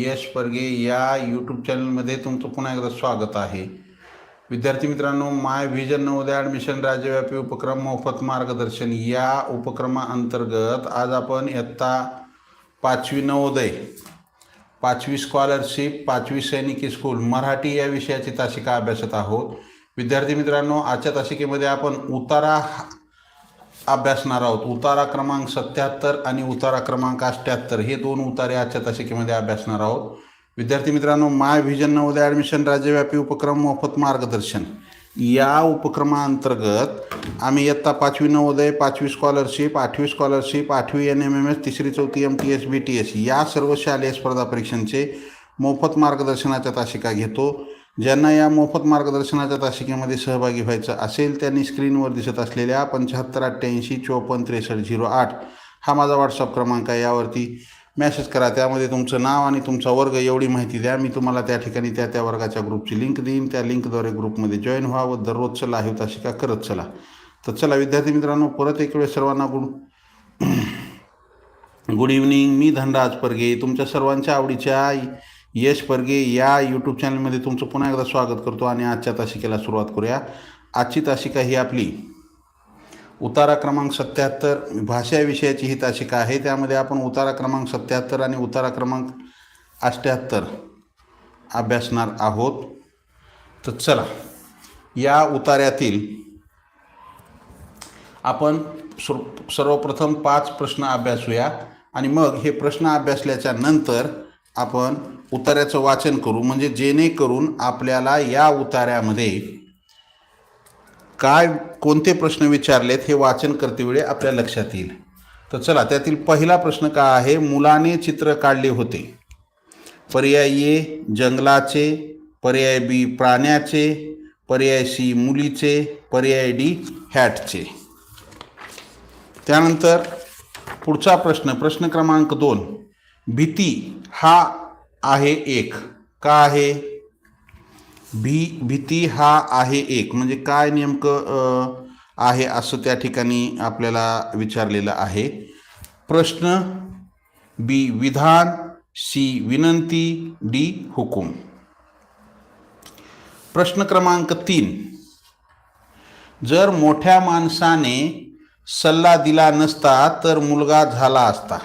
यश परगे या यूट्यूब चॅनलमध्ये तुमचं पुन्हा एकदा स्वागत आहे. विद्यार्थी मित्रांनो माय व्हिजन नवोदय ॲडमिशन राज्यव्यापी उपक्रम मोफत मार्गदर्शन या उपक्रमाअंतर्गत आज आपण इयत्ता पाचवी नवोदय पाचवी स्कॉलरशिप पाचवी सैनिकी स्कूल मराठी या विषयाची तासिका अभ्यासत आहोत. विद्यार्थी मित्रांनो आजच्या तासिकेमध्ये आपण उतारा अभ्यासणार आहोत. उतारा क्रमांक सत्याहत्तर आणि उतारा क्रमांक अठ्ठ्याहत्तर हे दोन उतारे आजच्या तासिकेमध्ये अभ्यासणार आहोत. विद्यार्थी मित्रांनो माय व्हिजन नवोदय ॲडमिशन राज्यव्यापी उपक्रम मोफत मार्गदर्शन. या उपक्रमाअंतर्गत आम्ही इयत्ता पाचवी नवोदय पाचवी स्कॉलरशिप आठवी स्कॉलरशिप आठवी एन एम एम एस तिसरी चौथी M T S B T S या सर्व शालेय स्पर्धा परीक्षांचे मोफत मार्गदर्शनाच्या तासिका घेतो. ज्यांना या मोफत मार्गदर्शनाच्या तासिकेमध्ये सहभागी व्हायचं असेल त्यांनी स्क्रीनवर दिसत असलेल्या पंच्याहत्तर अठ्ठ्याऐंशी चोपन्न त्रेसष्ट झिरो आठ हा माझा व्हॉट्सअप क्रमांक आहे. यावरती मेसेज करा. त्यामध्ये तुमचं नाव आणि तुमचा वर्ग एवढी माहिती द्या. मी तुम्हाला त्या ठिकाणी त्या त्या वर्गाच्या ग्रुपची लिंक देईन. त्या लिंकद्वारे ग्रुपमध्ये जॉईन व्हावं. दररोजचं लाईव्ह तासिका करत चला. तर चला विद्यार्थी मित्रांनो परत एक वेळ सर्वांना गुड गुड इव्हनिंग. मी धनराज परगे. तुमच्या सर्वांच्या आवडीच्या यश परगे या यूट्यूब चॅनलमध्ये तुमचं पुन्हा एकदा स्वागत करतो आणि आजच्या तासिकेला सुरुवात करूया. आजची तासिका ही आपली उतारा क्रमांक सत्याहत्तर भाषा विषयाची ही तासिका आहे. त्यामध्ये आपण उतारा क्रमांक सत्याहत्तर आणि उतारा क्रमांक अष्ट्याहत्तर अभ्यासणार आहोत. तर चला या उतार्यातील आपण सर्वप्रथम पाच प्रश्न अभ्यासूया आणि मग हे प्रश्न अभ्यासल्याच्या नंतर आपण उतार्याचं वाचन करू. म्हणजे जेणेकरून आपल्याला या उतार्यामध्ये काय कोणते प्रश्न विचारलेत हे वाचन करतेवेळी आपल्या लक्षात येईल. तर चला त्यातील पहिला प्रश्न काय आहे? मुलाने चित्र काढले होते. पर्याय ए जंगलाचे. पर्याय बी प्राण्याचे. पर्याय सी मुलीचे. पर्याय डी हॅटचे. त्यानंतर पुढचा प्रश्न प्रश्न क्रमांक दोन. भीती हा आहे एक. का आहे? भी भीती हा आहे एक. म्हणजे काय नेमकं आहे असं त्या ठिकाणी आपल्याला विचारलेलं आहे. प्रश्न बी विधान. सी विनंती. डी हुकूम. प्रश्न क्रमांक तीन. जर मोठ्या माणसाने सल्ला दिला नसता तर मुलगा झाला असता.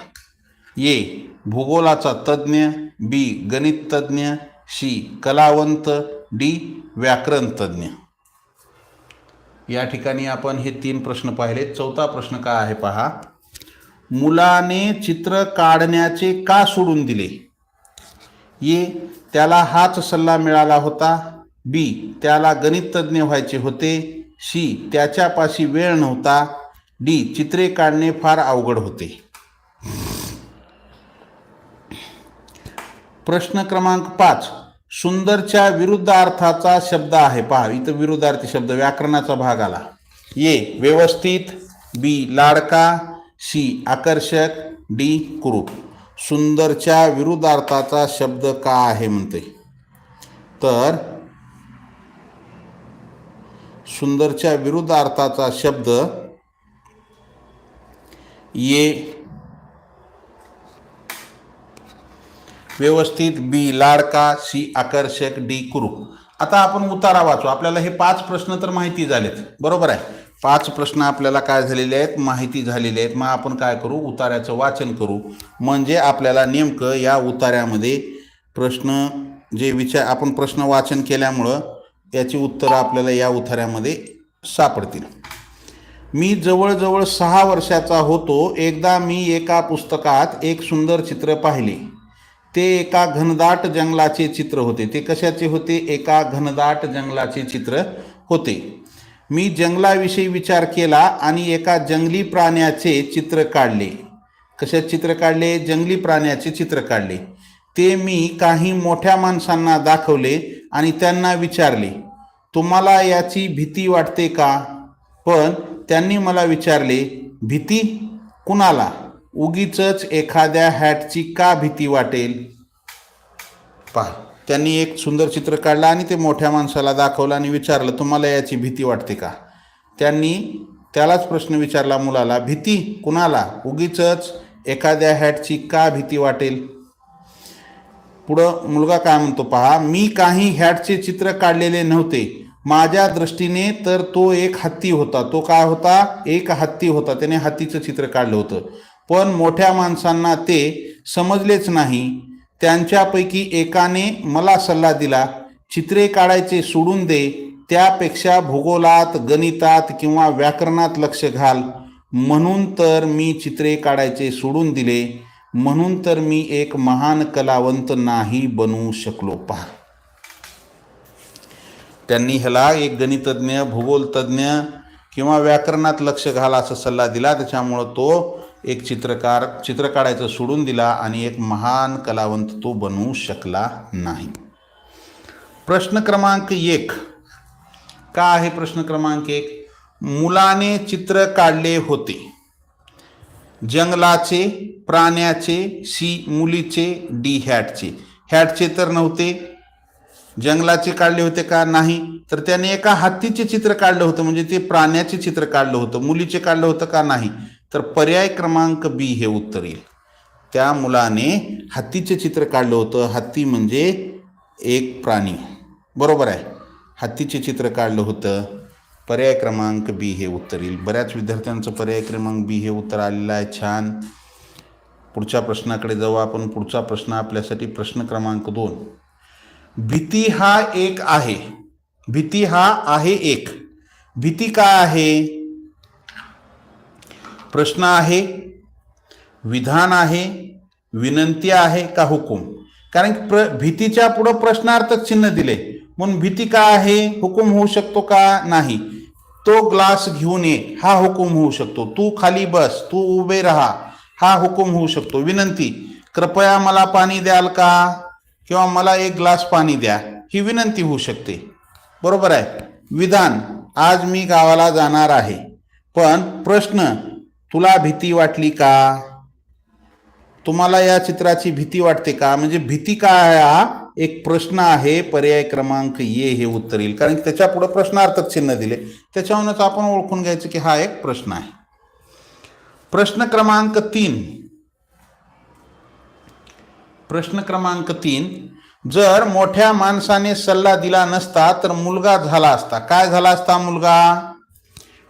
ये भूगोलाचा तज्ज्ञ बी गणिततज्ज्ञ सी कलावंत डी व्याकरणतज्ज्ञ या ठिकाणी आपण हे तीन प्रश्न पाहिले. चौथा प्रश्न काय आहे पहा. मुलाने चित्र काढण्याचे का सोडून दिले? ये त्याला हाच सल्ला मिळाला होता. बी त्याला गणिततज्ज्ञ व्हायचे होते. सी त्याच्यापाशी वेळ नव्हता. डी चित्रे काढणे फार अवघड होते. प्रश्न क्रमांक पाच सुंदरच्या विरुद्ध अर्थाचा शब्द आहे. पहा इथं विरुद्धार्थी शब्द व्याकरणाचा भाग आला. ए व्यवस्थित बी लाडका सी आकर्षक डी कुरूप. सुंदरच्या विरुद्धार्थाचा शब्द का आहे म्हणते? तर सुंदरच्या विरुद्ध अर्थाचा शब्द ये व्यवस्थित बी लाडका सी आकर्षक डी कुरूप. आता आपण उतारा वाचू. आपल्याला हे पाच प्रश्न तर माहिती झालेत. बरोबर आहे? पाच प्रश्न आपल्याला काय झालेले आहेत? माहिती झालेले आहेत. मग आपण काय करू? उतार्याचं वाचन करू. म्हणजे आपल्याला नेमकं या उतार्यामध्ये प्रश्न जे विचार आपण प्रश्न वाचन केल्यामुळं याची उत्तरं आपल्याला या उतार्यामध्ये सापडतील. मी जवळजवळ सहा वर्षाचा होतो. एकदा मी एका पुस्तकात एक सुंदर चित्र पाहिले. ते एका घनदाट जंगलाचे चित्र होते. ते कशाचे होते? एका घनदाट जंगलाचे चित्र होते. मी जंगलाविषयी विचार केला आणि एका जंगली प्राण्याचे चित्र काढले. कशात चित्र काढले? जंगली प्राण्याचे चित्र काढले. ते मी काही मोठ्या माणसांना दाखवले आणि त्यांना विचारले तुम्हाला याची भीती वाटते का? पण त्यांनी मला विचारले भीती कुणाला? उगीच एखाद्या हॅटची का भीती वाटेल? पहा त्यांनी एक सुंदर चित्र काढलं आणि ते मोठ्या माणसाला दाखवलं आणि विचारलं तुम्हाला याची भीती वाटते का? त्यांनी त्यालाच प्रश्न विचारला मुलाला भीती कुणाला? उगीच एखाद्या हॅटची का भीती वाटेल? पुढं मुलगा काय म्हणतो पहा मी काही हॅटचे चित्र काढलेले नव्हते. माझ्या दृष्टीने तर तो एक हत्ती होता. तो काय होता? एक हत्ती होता. त्याने हत्तीचं चित्र काढलं होतं. पण मोठ्या माणसांना ते समजलेच नाही. त्यांच्यापैकी एकाने मला सल्ला दिला चित्रे काढायचे सोडून दे त्यापेक्षा भूगोलात गणितात किंवा व्याकरणात लक्ष घाल. म्हणून तर मी चित्रे काढायचे सोडून दिले. म्हणून तर मी एक महान कलावंत नाही बनवू शकलो. पहा. त्यांनी ह्याला एक गणितज्ञ भूगोलतज्ञ किंवा व्याकरणात लक्ष घाला असा सल्ला दिला. त्याच्यामुळं तो एक चित्रकार चित्र काढायचं सोडून दिला आणि एक महान कलावंत तो बनवू शकला नाही. प्रश्न क्रमांक एक. का आहे प्रश्न क्रमांक एक? मुलाने चित्र काढले होते. जंगलाचे प्राण्याचे सी मुलीचे डी हॅटचे. हॅटचे तर नव्हते. जंगलाचे काढले होते का? नाही. तर त्याने एका हत्तीचे चित्र काढलं होतं म्हणजे ते प्राण्याचे चित्र काढलं होतं. मुलीचे काढलं होतं का? नाही. तर पर्याय क्रमांक बी हे उत्तर येईल. त्या मुलाने हत्तीचे चित्र काढलं होतं. हत्ती म्हणजे एक प्राणी. बरोबर आहे. हत्तीचे चित्र काढलं होतं. पर्याय क्रमांक बी हे उत्तर येईल. बऱ्याच विद्यार्थ्यांचं पर्याय क्रमांक बी हे उत्तर आलेलं आहे. छान. पुढच्या प्रश्नाकडे जाऊ आपण. पुढचा प्रश्न आपल्यासाठी प्रश्न क्रमांक दोन. भीती हा एक आहे. भीती हा आहे एक. भीती काय आहे? प्रश्न आहे विधान आहे विनंती आहे का हुकूम? कारण की प्र भीतीच्या पुढं प्रश्नार्थक चिन्ह दिले. म्हणून भीती काय आहे हुकूम होऊ शकतो का नाही? तो ग्लास घेऊन ये हा हुकूम होऊ शकतो. तू खाली बस तू उभे राहा हा हुकूम होऊ शकतो. विनंती कृपया मला पाणी द्याल का? किंवा मला एक ग्लास पाणी द्या ही विनंती होऊ शकते. बरोबर आहे? विधान आज मी गावाला जाणार आहे. पण प्रश्न तुला भीती वाटली का? तुम्हाला या चित्राची भीती वाटते का? म्हणजे भीती काय हा? एक प्रश्न आहे पर्याय क्रमांक ये हे उत्तर येईल. कारण की त्याच्या पुढे प्रश्नार्थक चिन्ह दिले. त्याच्यावरूनच आपण ओळखून घ्यायचं की हा एक प्रश्न आहे. प्रश्न क्रमांक तीन. प्रश्न क्रमांक तीन. जर मोठ्या माणसाने सल्ला दिला नसता तर मुलगा झाला असता. काय झाला असता मुलगा?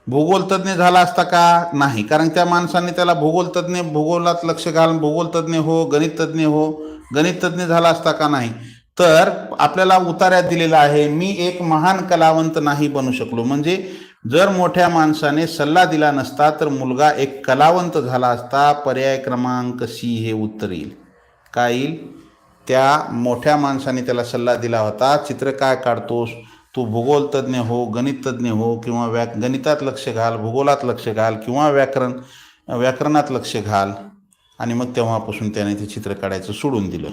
भूगोलतज्ञ झाला असता का? नाही. कारण त्या माणसाने त्याला भूगोलतज्ञ भूगोलात लक्ष घालून भूगोलतज्ञ हो गणिततज्ञ हो गणिततज्ञ झाला असता का नाही? तर आपल्याला उतार्यात दिलेला आहे मी एक महान कलावंत नाही बनू शकलो. म्हणजे जर मोठ्या माणसाने सल्ला दिला नसता तर मुलगा एक कलावंत झाला असता पर्याय क्रमांक सी हे उत्तर येईल. काय येईल? त्या मोठ्या माणसाने त्याला सल्ला दिला होता चित्र काय काढतोस? तू भूगोलतज्ञ हो गणिततज्ज्ञ हो किंवा व्या गणितात लक्ष घाल भूगोलात लक्ष घाल किंवा व्याकरण व्याकरणात लक्ष घाल. आणि मग तेव्हापासून त्याने ते चित्र काढायचं सोडून दिलं.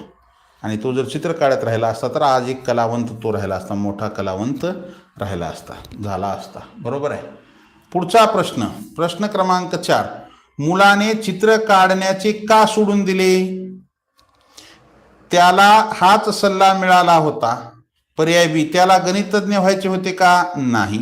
आणि तो जर चित्र काढत राहिला असता तर आज एक कलावंत तो राहिला असता मोठा कलावंत राहिला असता झाला असता. बरोबर आहे? पुढचा प्रश्न प्रश्न क्रमांक चार. मुलाने चित्र काढण्याचे का सोडून दिले? त्याला हाच सल्ला मिळाला होता. पर्याय बी. त्याला गणितज्ञ व्हायचे होते का? नाही.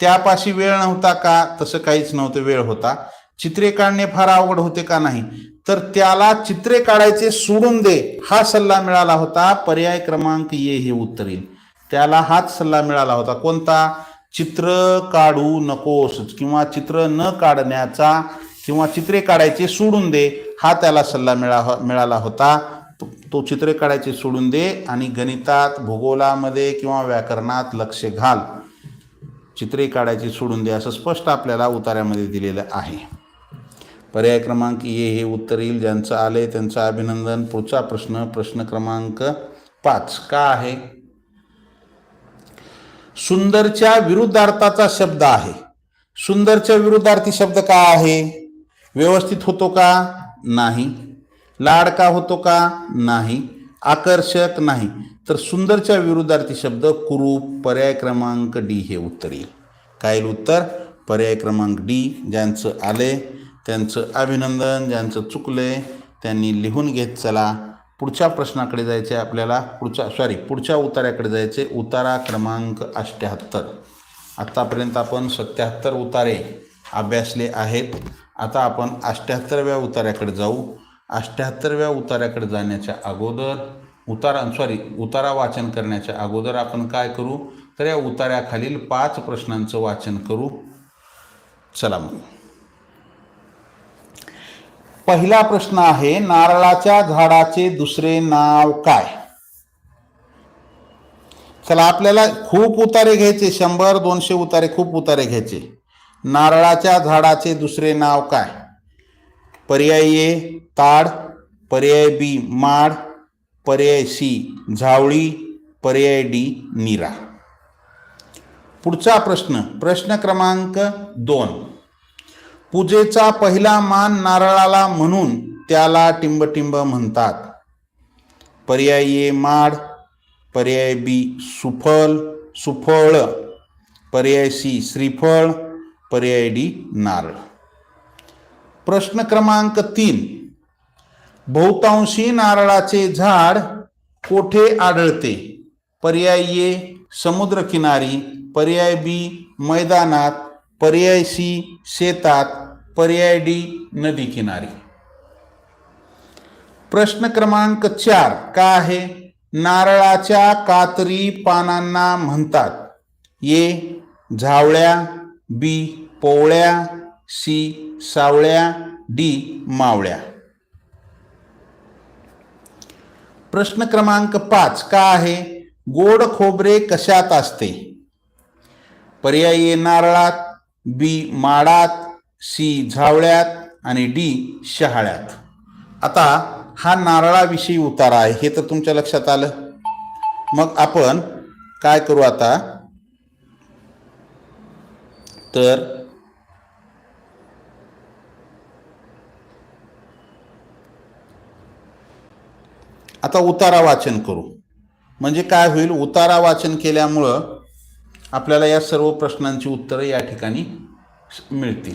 त्यापाशी वेळ नव्हता का? तसं काहीच नव्हतं. वेळ होता. चित्रे काढणे फार अवघड होते का? नाही. तर त्याला चित्रे काढायचे सोडून दे. हा सल्ला मिळाला होता. पर्याय क्रमांक ये हे उत्तर येईल. त्याला हाच सल्ला मिळाला होता. कोणता? चित्र काढू नकोस किंवा चित्र न काढण्याचा किंवा चित्रे काढायचे सोडून दे. हा त्याला सल्ला मिळा मिळाला होता. तो- तो चित्रे काढायचे सोडून दे आणि गणितात भूगोलामध्ये किंवा व्याकरणात लक्ष घाल. चित्रे काढायची सोडून दे असं स्पष्ट आपल्याला उतार्यामध्ये दिलेलं आहे. पर्याय क्रमांक ये हे उत्तर येईल. ज्यांचं आले त्यांचं अभिनंदन. पुढचा प्रश्न प्रश्न क्रमांक पाच. का आहे? सुंदरच्या विरुद्धार्थाचा शब्द आहे. सुंदरच्या विरुद्धार्थी शब्द का आहे? व्यवस्थित होतो का? नाही. लाडका होतो का? नाही. आकर्षक नाही. तर सुंदरच्या विरुद्धार्थी शब्द कुरूप पर्याय क्रमांक डी हे उत्तर येईल. काय उत्तर? पर्याय क्रमांक डी ज्यांचं आले त्यांचं अभिनंदन ज्यांचं चुकले त्यांनी लिहून घेत चला. पुढच्या प्रश्नाकडे जायचे आपल्याला. पुढच्या सॉरी पुढच्या उतार्याकडे जायचे. उतारा क्रमांक अष्ट्याहत्तर. आत्तापर्यंत आपण सत्याहत्तर उतारे अभ्यासले आहेत. आता आपण अष्ट्याहत्तरव्या उतार्याकडे जाऊ. अष्ट्याहत्तरव्या उतार्याकडे जाण्याच्या अगोदर उतारा सॉरी उतारा वाचन करण्याच्या अगोदर आपण काय करू? तर या उतार्याखालील पाच प्रश्नांचं वाचन करू. चला मग. पहिला प्रश्न आहे नारळाच्या झाडाचे दुसरे नाव काय? चला आपल्याला खूप उतारे घ्यायचे शंभर दोनशे उतारे खूप उतारे घ्यायचे. नारळाच्या झाडाचे दुसरे नाव काय? पर्याय ए ताड. पर्याय बी माड. पर्याय सी झावळी. पर्याय डी नीरा. पुढचा प्रश्न प्रश्न क्रमांक दोन. पूजेचा पहिला मान नारळाला म्हणून त्याला टिंबटिंब म्हणतात. पर्याय ए माड. पर्याय बी सुफल सुफळ. पर्याय सी श्रीफळ. पर्याय डी नारळ. प्रश्न क्रमांक तीन. बहुतांशी नारळाचे झाड कोठे आढळते? पर्याय ए समुद्रकिनारी पर्याय बी मैदानात पर्याय सी शेतात पर्याय डी नदी किनारी प्रश्न क्रमांक चार का आहे? नारळाच्या कातरी पानांना म्हणतात. ए झावळ्या बी पोवळ्या सी सावळ्या डी मावळ्या. प्रश्न क्रमांक पाच का आहे? गोड खोबरे कशात असते? पर्याय नारळात बी माडात सी झावळ्यात आणि डी शहाळ्यात. आता हा नारळाविषयी उतारा आहे हे तर तुमच्या लक्षात आलं. मग आपण काय करू आता? तर आता उतारा वाचन करू. म्हणजे काय होईल? उतारा वाचन केल्यामुळं आपल्याला या सर्व प्रश्नांची उत्तरं या ठिकाणी मिळतील.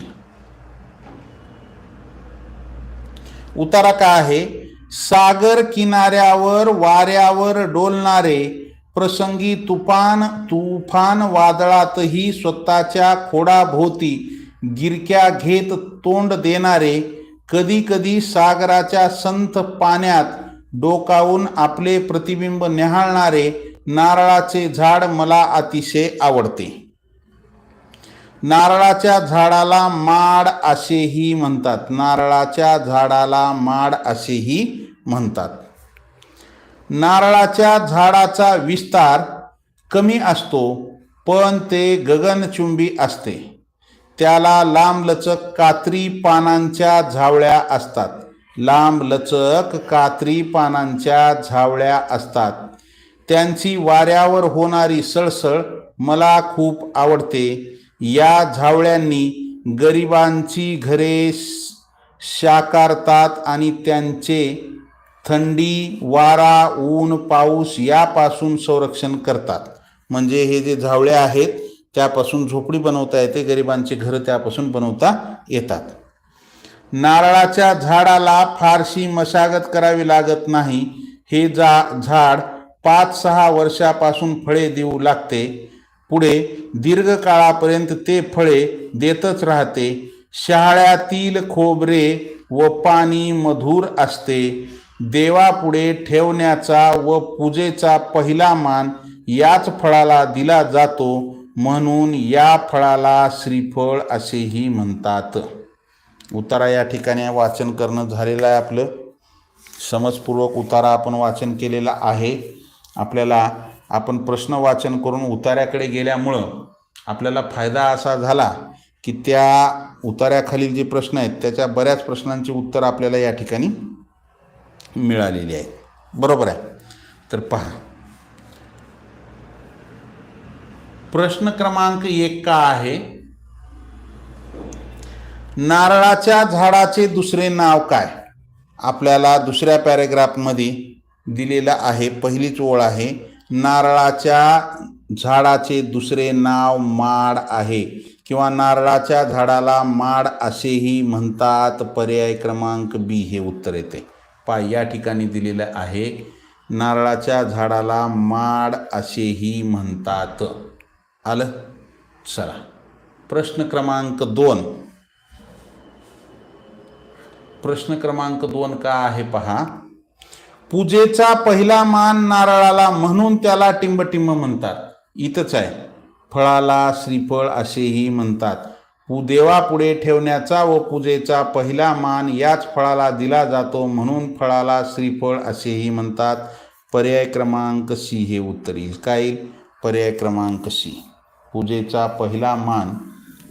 उतारा काय आहे? सागर किनाऱ्यावर वाऱ्यावर डोलणारे प्रसंगी तुफान तुफान वादळातही स्वतःच्या खोडाभोवती गिरक्या घेत तोंड देणारे कधी कधी सागराच्या संथ पाण्यात डोकावून आपले प्रतिबिंब निहाळणारे नारळाचे झाड मला अतिशय आवडते. नारळाच्या झाडाला माड असेही म्हणतात. नारळाच्या झाडाला माड असेही म्हणतात. नारळाच्या झाडाचा विस्तार कमी असतो पण ते गगनचुंबी असते. त्याला लांबलचक कात्री पानांच्या झावळ्या असतात. लांब लचक कात्री पानांच्या झावळ्या असतात. त्यांची वाऱ्यावर होणारी सळसळ मला खूप आवडते. या झावळ्यांनी गरिबांची घरे शाकारतात आणि त्यांचे थंडी वारा ऊन पाऊस यापासून संरक्षण करतात. म्हणजे हे जे झावळे आहेत त्यापासून झोपडी बनवता येते गरिबांची घरं त्यापासून बनवता येतात. नारळाच्या झाडाला फारशी मशागत करावी लागत नाही. हे जा झाड पाच सहा वर्षापासून फळे देऊ लागते. पुढे दीर्घकाळापर्यंत ते फळे देतच राहते. शहाळ्यातील खोबरे व पाणी मधुर असते. देवापुढे ठेवण्याचा व पूजेचा पहिला मान याच फळाला दिला जातो. म्हणून या फळाला श्रीफळ असेही म्हणतात. उतारा या ठिकाणी वाचन करणं झालेलं आहे आपलं. समजपूर्वक उतारा आपण वाचन केलेला आहे. आपल्याला आपण प्रश्न वाचन करून उतार्याकडे गेल्यामुळं आपल्याला फायदा असा झाला की त्या उतार्याखालील जे प्रश्न आहेत त्याच्या बऱ्याच प्रश्नांची उत्तर आपल्याला या ठिकाणी मिळालेली आहेत. बरोबर आहे? तर पहा. प्रश्न क्रमांक एक का आहे? नारळाच्या झाडाचे दुसरे नाव काय? आपल्याला दुसऱ्या पॅरेग्राफमध्ये दिलेलं आहे पहिलीच ओळ आहे नारळाच्या झाडाचे दुसरे नाव माड आहे किंवा नारळाच्या झाडाला माड असेही म्हणतात पर्याय क्रमांक बी हे उत्तर येते. पा या ठिकाणी दिलेलं आहे नारळाच्या झाडाला माड असेही म्हणतात. आलं? चला. प्रश्न क्रमांक दोन. प्रश्न क्रमांक दोन का आहे पहा. पूजेचा पहिला मान नारळाला म्हणून त्याला टिंबटिंब म्हणतात. इथंच आहे. फळाला श्रीफळ असेही म्हणतात. पू देवापुढे ठेवण्याचा व पूजेचा पहिला मान याच फळाला दिला जातो म्हणून फळाला श्रीफळ असेही म्हणतात. पर्याय क्रमांक सी हे उत्तर येईल. काय येईल? पर्याय क्रमांक सी. पूजेचा पहिला मान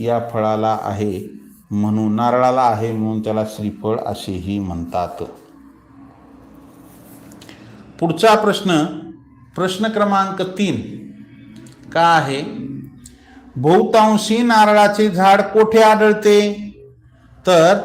या फळाला आहे. म्हणून नारळाला आहे म्हणून त्याला श्रीफळ असेही म्हणतात. पुढचा प्रश्न प्रश्न क्रमांक तीन. का आहे? बहुतांशी नारळाचे झाड कोठे आढळते? तर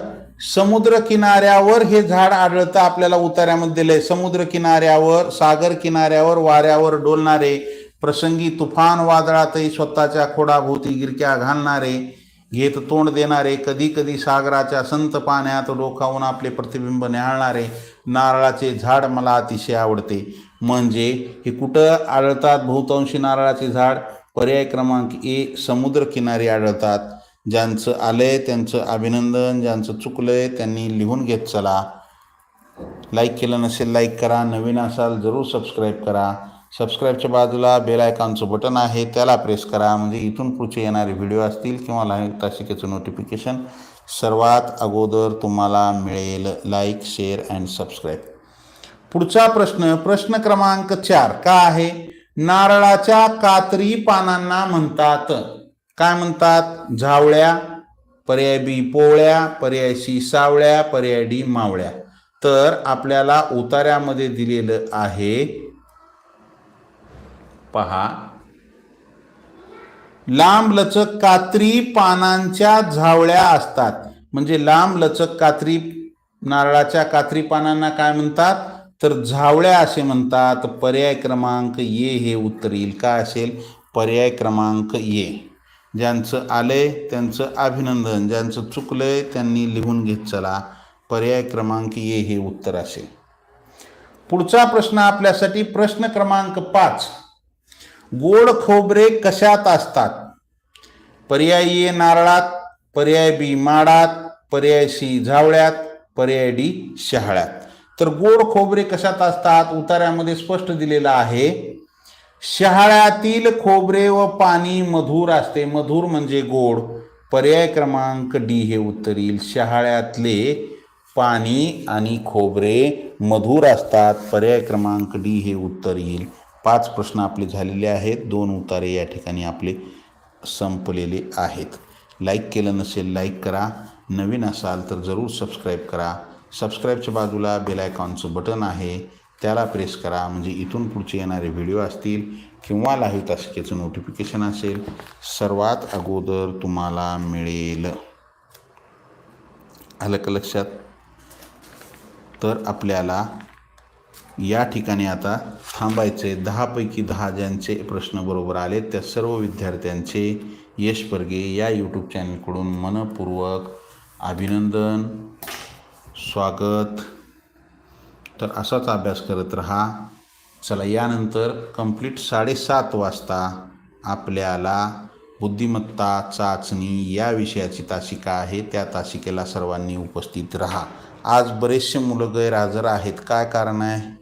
समुद्र किनाऱ्यावर हे झाड आढळतं. आपल्याला उतार्यामध्ये दिलंय समुद्र किनाऱ्यावर सागर किनाऱ्यावर वाऱ्यावर डोलणारे प्रसंगी तुफान वादळातही स्वतःच्या खोडाभोवती गिरक्या घालणारे घेत तोंड देणारे कधी कधी सागराच्या संत पाण्यात डोकावून आपले प्रतिबिंब न्याहाळणारे नारळाचे झाड मला अतिशय आवडते. म्हणजे हे कुठं आढळतात? बहुतांशी नारळाचे झाड पर्याय क्रमांक ए समुद्र किनारी आढळतात. ज्यांचं आलंय त्यांचं अभिनंदन ज्यांचं चुकलंय त्यांनी लिहून घेत चला. लाईक केलं नसेल लाईक करा. नवीन असाल जरूर सबस्क्राईब करा. सबस्क्राईबच्या बाजूला बेल आयकॉनचं बटन आहे त्याला प्रेस करा. म्हणजे इथून पुढचे येणारे व्हिडिओ असतील किंवा लाईव्ह तासिकेचं नोटिफिकेशन सर्वात अगोदर तुम्हाला मिळेल लाईक शेअर अँड सबस्क्राईब पुढचा प्रश्न प्रश्न क्रमांक चार. का आहे? नारळाच्या कात्री पानांना म्हणतात. काय म्हणतात? झावळ्या पर्याय बी पोवळ्या पर्याय सी सावळ्या पर्याय डी मावळ्या. तर आपल्याला उतार्यामध्ये दिलेलं आहे पहा. लांब लचक कात्री पानांच्या झावळ्या असतात. म्हणजे लांब लचक कात्री नारळाच्या कात्री पानांना काय म्हणतात? तर झावळ्या असे म्हणतात पर्याय क्रमांक ये हे उत्तर येईल. काय असेल? पर्याय क्रमांक ये ज्यांचं आलंय त्यांचं अभिनंदन ज्यांचं चुकलंय त्यांनी लिहून घेत चला. पर्याय क्रमांक ये हे उत्तर असेल. पुढचा प्रश्न आपल्यासाठी प्रश्न क्रमांक पाच. गोड खोबरे कशात असतात? पर्याय ए नारळात पर्याय बी माडात पर्याय सी झावळ्यात पर्याय डी शहाळ्यात. तर गोड खोबरे कशात असतात? उतार्यामध्ये स्पष्ट दिलेलं आहे शहाळ्यातील खोबरे व पाणी मधुर असते. मधुर म्हणजे गोड. पर्याय क्रमांक डी हे उत्तर येईल शहाळ्यातले पाणी आणि खोबरे मधुर असतात. पर्याय क्रमांक डी हे उत्तर येईल पाच प्रश्न आपले झालेले आहेत. दोन उतारे या ठिकाणी आपले संपलेले आहेत. लाईक केलं नसेल लाईक करा. नवीन असाल तर जरूर सबस्क्राईब करा. सबस्क्राईबच्या बाजूला बेल आयकॉनचं बटन आहे. त्याला प्रेस करा. म्हणजे इथून पुढचे येणारे व्हिडिओ असतील किंवा लाईव्ह तासिकेचं नोटिफिकेशन असेल सर्वात अगोदर तुम्हाला मिळेल. आलं का लक्षात. तर आपल्याला या ठिकाणी आता थांबायचे दहापैकी दहा ज्यांचे प्रश्न बरोबर आले त्या सर्व विद्यार्थ्यांचे यश परगे या यूट्यूब चॅनलकडून मनपूर्वक अभिनंदन स्वागत. तर असाच अभ्यास करत राहा. चला यानंतर कंप्लीट साडेसात वाजता आपल्याला बुद्धिमत्ता चाचणी या विषयाची तासिका आहे. त्या तासिकेला सर्वांनी उपस्थित राहा. आज बरेचसे मुलं गैरहजर आहेत. काय कारण आहे?